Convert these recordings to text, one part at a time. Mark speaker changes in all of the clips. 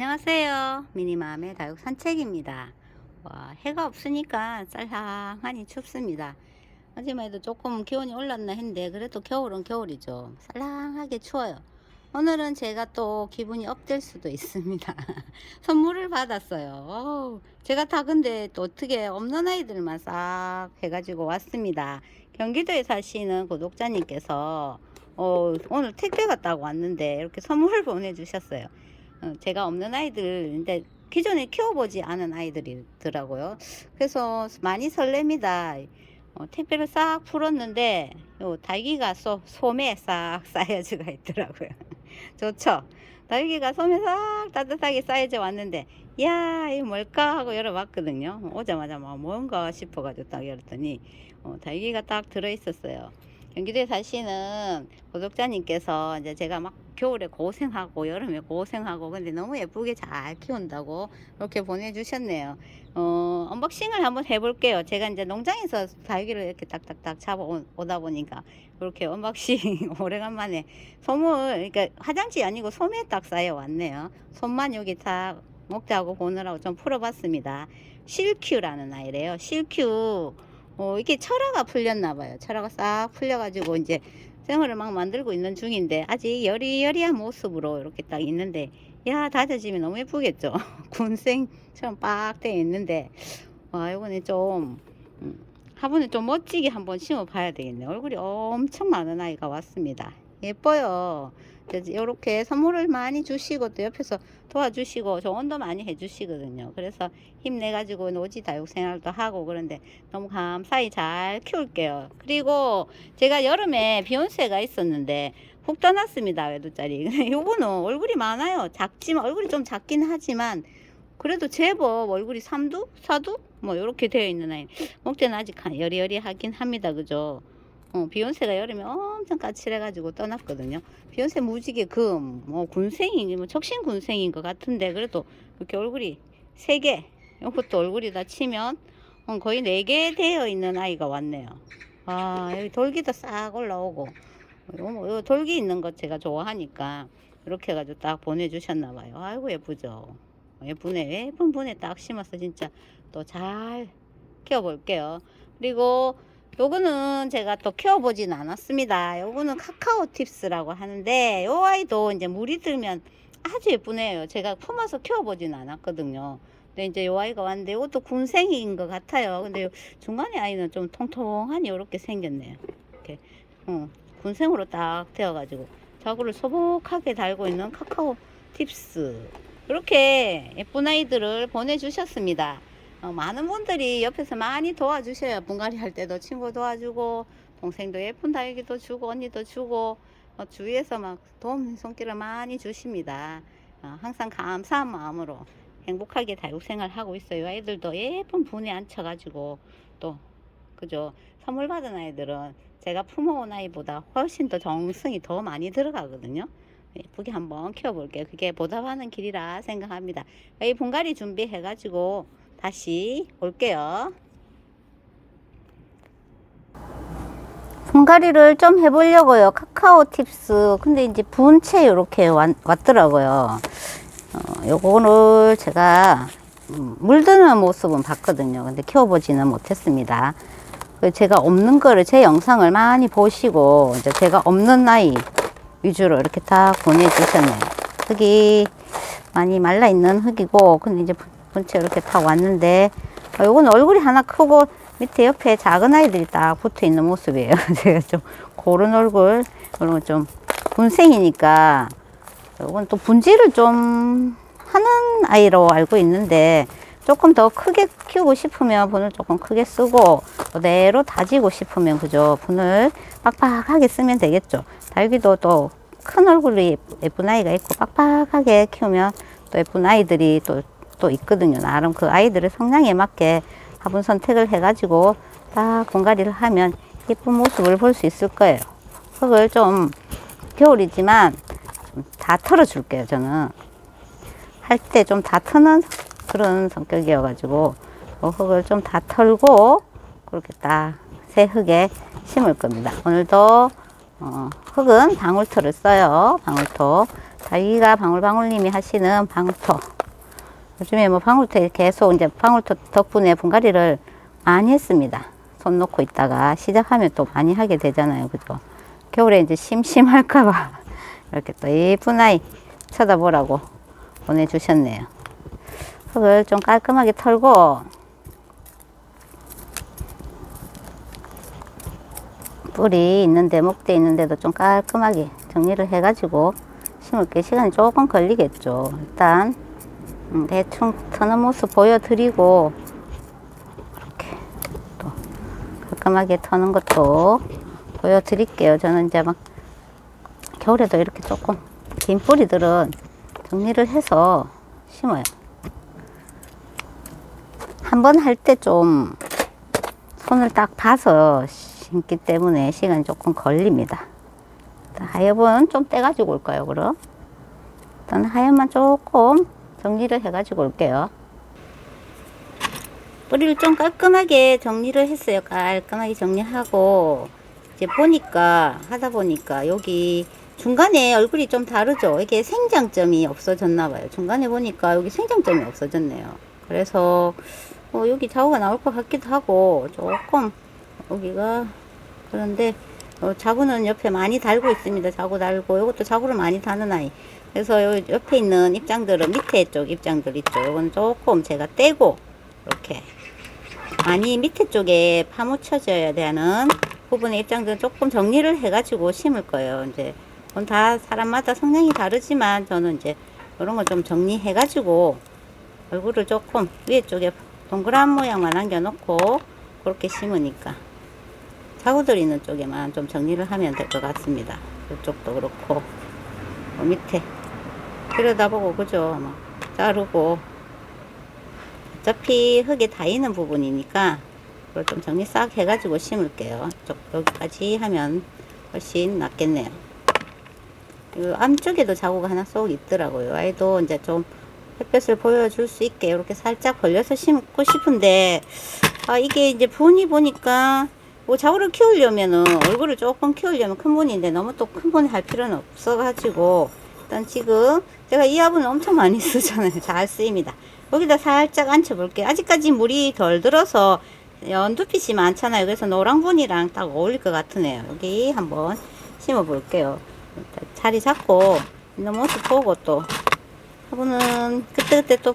Speaker 1: 안녕하세요. 미니맘의 다육 산책입니다. 와, 해가 없으니까 쌀랑하니 춥습니다. 어제만 해도 조금 기온이 올랐나 했는데 그래도 겨울은 겨울이죠. 쌀랑하게 추워요. 오늘은 제가 또 기분이 업될 수도 있습니다. 선물을 받았어요. 어우, 제가 다 근데 또 어떻게 없는 아이들만 싹 해가지고 왔습니다. 경기도에 사시는 구독자님께서 어, 오늘 택배 갔다고 왔는데 이렇게 선물을 보내주셨어요. 어, 제가 없는 아이들, 근데 기존에 키워보지 않은 아이들이더라고요. 그래서 많이 설렙니다. 어, 택배를 싹 풀었는데, 요 달기가 소, 솜에 싹 쌓여져가 있더라고요. 좋죠? 달기가 솜에 싹 따뜻하게 쌓여져 왔는데, 야, 이거 뭘까? 하고 열어봤거든요. 오자마자 뭐 뭔가 싶어가지고 딱 열었더니, 어, 달기가 딱 들어있었어요. 경기도에 사시는 구독자님께서 이제 제가 막 겨울에 고생하고 여름에 고생하고 근데 너무 예쁘게 잘 키운다고 이렇게 보내주셨네요. 어, 언박싱을 한번 해볼게요. 제가 이제 농장에서 달기를 이렇게 딱딱딱 잡아 오- 오다 보니까 이렇게 언박싱 오래간만에 솜을 그러니까 화장지 아니고 솜에 딱 쌓여 왔네요. 솜만 여기 다 목자하고 보느라고 좀 풀어봤습니다. 실큐라는 아이래요. 실큐. 어, 이게 철화가 풀렸나 봐요. 철화가 싹 풀려가지고 이제 생활을 막 만들고 있는 중인데 아직 여리여리한 모습으로 이렇게 딱 있는데 야 다져지면 너무 예쁘겠죠. 군생처럼 빡 되어 있는데 와 이번에 좀 음, 화분에 좀 멋지게 한번 심어 봐야 되겠네. 얼굴이 엄청 많은 아이가 왔습니다. 예뻐요. 이렇게 선물을 많이 주시고 또 옆에서 도와주시고 조언도 많이 해주시거든요. 그래서 힘내가지고 노지 다육 생활도 하고 그런데 너무 감사히 잘 키울게요. 그리고 제가 여름에 비욘세가 있었는데 훅 떠났습니다. 외도짜리. 요거는 얼굴이 많아요. 작지만 얼굴이 좀 작긴 하지만 그래도 제법 얼굴이 삼두, 사두 뭐 이렇게 되어 있는 아이. 목대는 아직 여리여리하긴 합니다. 그죠? 어, 비욘세가 여름에 엄청 까칠해가지고 떠났거든요. 비욘세 무지개 금, 뭐 군생이, 뭐 척신 군생인 것 같은데 그래도 이렇게 얼굴이 세 개, 이것도 얼굴이 다 치면 어, 거의 네 개 되어 있는 아이가 왔네요. 아 여기 돌기도 싹 올라오고 요, 요 돌기 있는 것 제가 좋아하니까 이렇게 해가지고 딱 보내주셨나 봐요. 아이고 예쁘죠. 예쁘네. 예쁜 분에 딱 심어서 진짜 또 잘 키워볼게요. 그리고 요거는 제가 또 키워보진 않았습니다. 요거는 카카오 팁스라고 하는데 요 아이도 이제 물이 들면 아주 예쁘네요. 제가 품어서 키워보진 않았거든요. 근데 이제 요 아이가 왔는데 이것도 군생인 것 같아요. 근데 요 중간에 아이는 좀 통통하니 이렇게 생겼네요. 이렇게 어, 군생으로 딱 되어가지고 자구를 소복하게 달고 있는 카카오 팁스 이렇게 예쁜 아이들을 보내주셨습니다. 어, 많은 분들이 옆에서 많이 도와주셔요. 분갈이 할 때도 친구 도와주고 동생도 예쁜 달기도 주고 언니도 주고 어, 주위에서 막 도움 손길을 많이 주십니다. 어, 항상 감사한 마음으로 행복하게 다육 생활 하고 있어요. 아이들도 예쁜 분에 앉혀가지고 또 그죠 선물 받은 아이들은 제가 품어온 아이보다 훨씬 더 정성이 더 많이 들어가거든요. 예쁘게 한번 키워볼게요. 그게 보답하는 길이라 생각합니다. 이 분갈이 준비해가지고 다시 올게요. 분갈이를 좀 해보려고요. 카카오 팁스. 근데 이제 분체 이렇게 왔, 왔더라고요. 어, 요거를 제가 음, 물드는 모습은 봤거든요. 근데 키워보지는 못했습니다. 그 제가 없는 거를 제 영상을 많이 보시고 이제 제가 없는 아이 위주로 이렇게 다 보내주셨네요. 흙이 많이 말라 있는 흙이고 근데 이제 본체 이렇게 다 왔는데 어, 요건 얼굴이 하나 크고 밑에 옆에 작은 아이들이 딱 붙어 있는 모습이에요. 제가 좀 고른 얼굴 그런 건좀 군생이니까 요건 또 분지를 좀 하는 아이로 알고 있는데 조금 더 크게 키우고 싶으면 분을 조금 크게 쓰고 그대로 다지고 싶으면 그죠 분을 빡빡하게 쓰면 되겠죠 달기도 또 큰 얼굴이 예쁜 아이가 있고 빡빡하게 키우면 또 예쁜 아이들이 또, 또 있거든요 나름 그 아이들의 성향에 맞게 화분 선택을 해가지고 딱 분갈이를 하면 예쁜 모습을 볼 수 있을 거예요 흙을 좀 겨울이지만 좀다 털어줄게요 저는 할 때 좀 다 트는 그런 성격이어가지고 그 흙을 좀 다 털고 그렇게 딱 새 흙에 심을 겁니다. 오늘도 어, 흙은 방울토를 써요. 방울토. 자기가 방울방울님이 하시는 방울토. 요즘에 뭐 방울토에 계속 이제 방울토 덕분에 분갈이를 많이 했습니다. 손 놓고 있다가 시작하면 또 많이 하게 되잖아요. 그죠? 겨울에 이제 심심할까봐 이렇게 또 예쁜 아이 쳐다보라고 보내주셨네요. 흙을 좀 깔끔하게 털고 뿌리 있는데 목대 있는데도 좀 깔끔하게 정리를 해가지고 심을게 시간이 조금 걸리겠죠. 일단 음, 대충 터는 모습 보여드리고 이렇게 또 깔끔하게 터는 것도 보여드릴게요. 저는 이제 막 겨울에도 이렇게 조금 긴 뿌리들은 정리를 해서 심어요. 한 번 할 때 좀 손을 딱 봐서 심기 때문에 시간이 조금 걸립니다. 하엽은 좀 떼가지고 올까요, 그럼? 일단 하엽만 조금 정리를 해가지고 올게요. 뿌리를 좀 깔끔하게 정리를 했어요. 깔끔하게 정리하고 이제 보니까 하다 보니까 여기 중간에 얼굴이 좀 다르죠. 이게 생장점이 없어졌나 봐요. 중간에 보니까 여기 생장점이 없어졌네요. 그래서 어, 여기 자구가 나올 것 같기도 하고 조금 여기가 그런데 어, 자구는 옆에 많이 달고 있습니다. 자구 달고 이것도 자구를 많이 다는 아이. 그래서 요 옆에 있는 입장들은 밑에 쪽 입장들 있죠. 이건 조금 제가 떼고 이렇게 많이 밑에 쪽에 파묻혀져야 되는 부분의 입장들은 조금 정리를 해가지고 심을 거예요. 이제 그건 다 사람마다 성향이 다르지만 저는 이제 이런 거 좀 정리해가지고 얼굴을 조금 위에 쪽에 동그란 모양만 남겨놓고 그렇게 심으니까 자구들 있는 쪽에만 좀 정리를 하면 될 것 같습니다. 이쪽도 그렇고 뭐 밑에 들여다보고 그죠? 뭐 자르고 어차피 흙에 닿이는 부분이니까 그걸 좀 정리 싹 해가지고 심을게요. 쪽 여기까지 하면 훨씬 낫겠네요. 이 안쪽에도 자구가 하나 쏙 있더라고요. 아이도 이제 좀 햇볕을 보여줄 수 있게 이렇게 살짝 벌려서 심고 싶은데 아 이게 이제 분이 보니까 뭐 자구를 키우려면은 얼굴을 조금 키우려면 큰 분인데 너무 또 큰 분이 할 필요는 없어 가지고 일단 지금 제가 이 화분을 엄청 많이 쓰잖아요. 잘 쓰입니다. 여기다 살짝 앉혀 볼게요. 아직까지 물이 덜 들어서 연두빛이 많잖아요. 그래서 노랑분이랑 딱 어울릴 것 같으네요. 여기 한번 심어 볼게요. 자리 잡고 있는 모습 보고 또 화분은 그때그때 또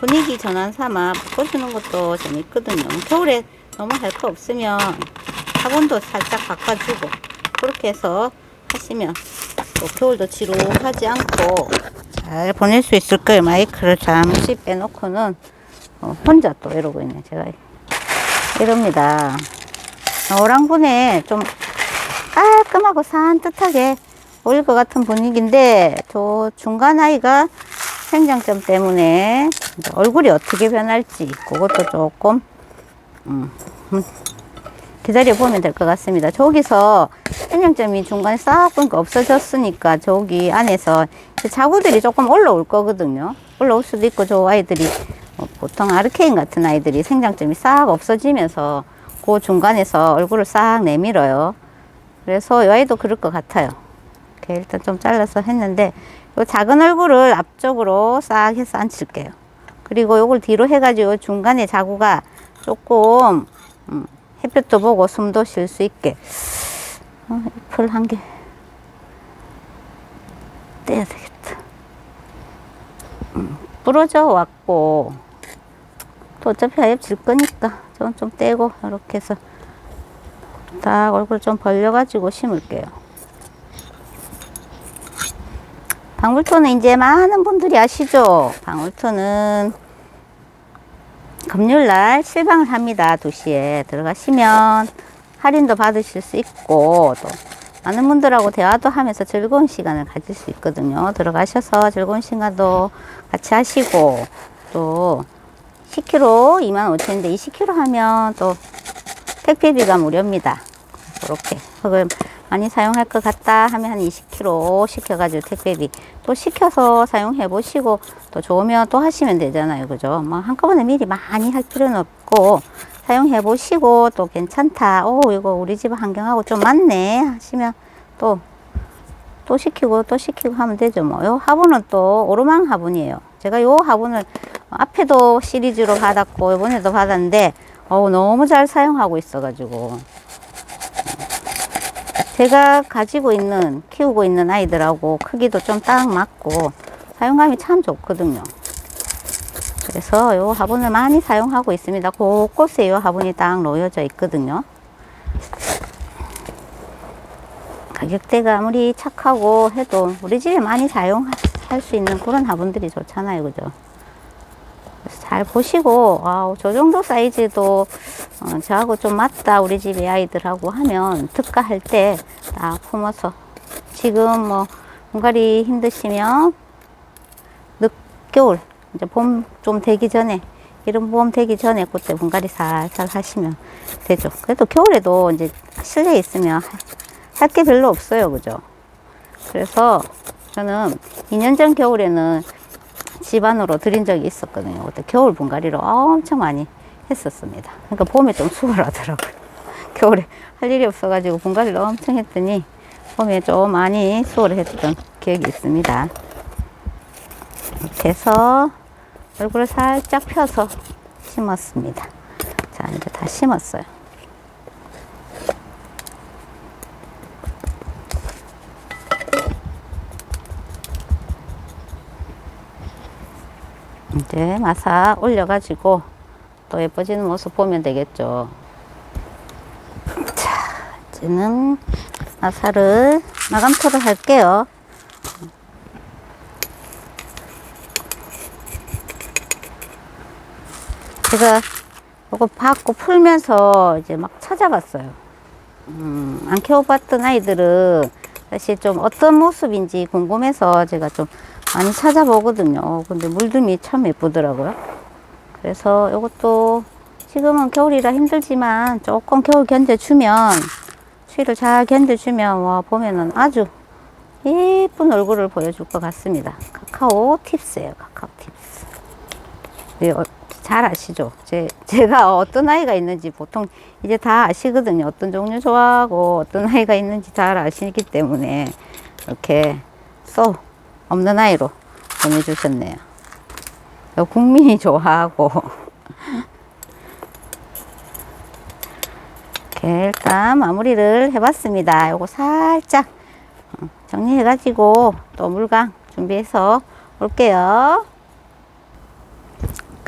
Speaker 1: 분위기 전환 삼아 바꿔주는 것도 재밌거든요. 겨울에 너무 할 거 없으면 화분도 살짝 바꿔주고 그렇게 해서 하시면 또 겨울도 지루하지 않고 잘 보낼 수 있을 거예요. 마이크를 잠시 빼놓고는 어, 혼자 또 이러고 있네. 제가 이럽니다. 노랑분에 좀 깔끔하고 산뜻하게 보일 것 같은 분위기인데 저 중간 아이가 생장점 때문에 얼굴이 어떻게 변할지 그것도 조금 음, 기다려 보면 될 것 같습니다. 저기서 생장점이 중간에 싹 보니까 없어졌으니까 저기 안에서 자구들이 조금 올라올 거거든요. 올라올 수도 있고 저 아이들이 어, 보통 아르케인 같은 아이들이 생장점이 싹 없어지면서 그 중간에서 얼굴을 싹 내밀어요. 그래서 이 아이도 그럴 것 같아요. 일단 좀 잘라서 했는데 요 작은 얼굴을 앞쪽으로 싹 해서 앉힐게요. 그리고 요걸 뒤로 해가지고 중간에 자구가 조금 음, 햇볕도 보고 숨도 쉴 수 있게 어, 풀한개 떼야 되겠다. 음, 부러져 왔고 또 어차피 아예 질 거니까 저건 좀 떼고 이렇게 해서 딱 얼굴 좀 벌려가지고 심을게요. 방울토는 이제 많은 분들이 아시죠? 방울토는 금요일 날 실방을 합니다. 2시에 들어가시면 할인도 받으실 수 있고 또 많은 분들하고 대화도 하면서 즐거운 시간을 가질 수 있거든요. 들어가셔서 즐거운 시간도 같이 하시고 또 10kg 25,000원인데 20kg 하면 또 택배비가 무료입니다. 그렇게 흙을 많이 사용할 것 같다 하면 한 20kg 시켜가지고 택배비 또 시켜서 사용해 보시고 또 좋으면 또 하시면 되잖아요. 그죠? 뭐 한꺼번에 미리 많이 할 필요는 없고 사용해 보시고 또 괜찮다. 오, 이거 우리 집 환경하고 좀 맞네 하시면 또 또 시키고 또 시키고 하면 되죠 뭐. 요 화분은 또 오르막 화분이에요. 제가 요 화분을 앞에도 시리즈로 받았고 이번에도 받았는데 어우 너무 잘 사용하고 있어가지고 제가 가지고 있는 키우고 있는 아이들하고 크기도 좀 딱 맞고 사용감이 참 좋거든요. 그래서 요 화분을 많이 사용하고 있습니다. 곳곳에 요 화분이 딱 놓여져 있거든요. 가격대가 아무리 착하고 해도 우리 집에 많이 사용할 수 있는 그런 화분들이 좋잖아요. 그죠? 잘 보시고, 아, 저 정도 사이즈도 어, 저하고 좀 맞다. 우리 집에 아이들하고 하면 특가할 때딱 품어서 지금 뭐 분갈이 힘드시면 늦겨울 이제 봄 좀 되기 전에 이런 봄 되기 전에 그때 분갈이 살살 하시면 되죠. 그래도 겨울에도 이제 실내에 있으면 할 게 별로 없어요. 그죠? 그래서 저는 2년 전 겨울에는 집 안으로 들인 적이 있었거든요. 그때 겨울 분갈이를 엄청 많이 했었습니다. 그러니까 봄에 좀 수월하더라고요. 겨울에 할 일이 없어가지고 분갈이를 엄청 했더니 봄에 좀 많이 수월했던 기억이 있습니다. 이렇게 해서 얼굴을 살짝 펴서 심었습니다. 자, 이제 다 심었어요. 이제 마사 올려가지고 또 예뻐지는 모습 보면 되겠죠. 자, 이제는 마사를 마감토를 할게요. 제가 이거 받고 풀면서 이제 막 찾아봤어요. 음, 안 키워봤던 아이들은 사실 좀 어떤 모습인지 궁금해서 제가 좀 많이 찾아보거든요. 근데 물듬이 참 예쁘더라고요. 그래서 이것도 지금은 겨울이라 힘들지만 조금 겨울 견뎌주면 추위를 잘 견뎌주면 와 보면은 아주 예쁜 얼굴을 보여줄 것 같습니다. 카카오 팁스예요. 카카오 팁스. 잘 아시죠? 제, 제가 어떤 아이가 있는지 보통 이제 다 아시거든요. 어떤 종류 좋아하고 어떤 아이가 있는지 잘 아시기 때문에 이렇게 써 없는 아이로 보내주셨네요. 국민이 좋아하고 이렇게 일단 마무리를 해봤습니다. 요거 살짝 어, 정리해가지고 또 물광 준비해서 올게요.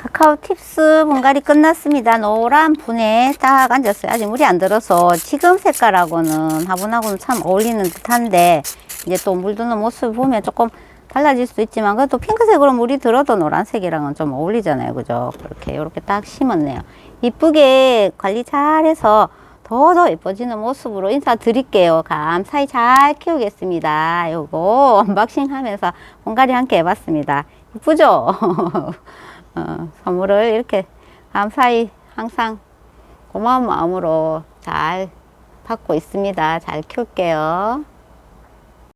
Speaker 1: 카카오 팁스 분갈이 끝났습니다. 노란 분에 딱 앉았어요. 아직 물이 안 들어서 지금 색깔하고는 화분하고는 참 어울리는 듯한데 이제 또 물 드는 모습 보면 조금 달라질 수도 있지만 그래도 핑크색으로 물이 들어도 노란색이랑은 좀 어울리잖아요. 그죠? 그렇게 이렇게 딱 심었네요. 이쁘게 관리 잘해서 더더 예뻐지는 모습으로 인사드릴게요. 감사히 잘 키우겠습니다. 요거 언박싱 하면서 분갈이 함께 해봤습니다. 이쁘죠? 어, 선물을 이렇게 감사히 항상 고마운 마음으로 잘 받고 있습니다. 잘 키울게요.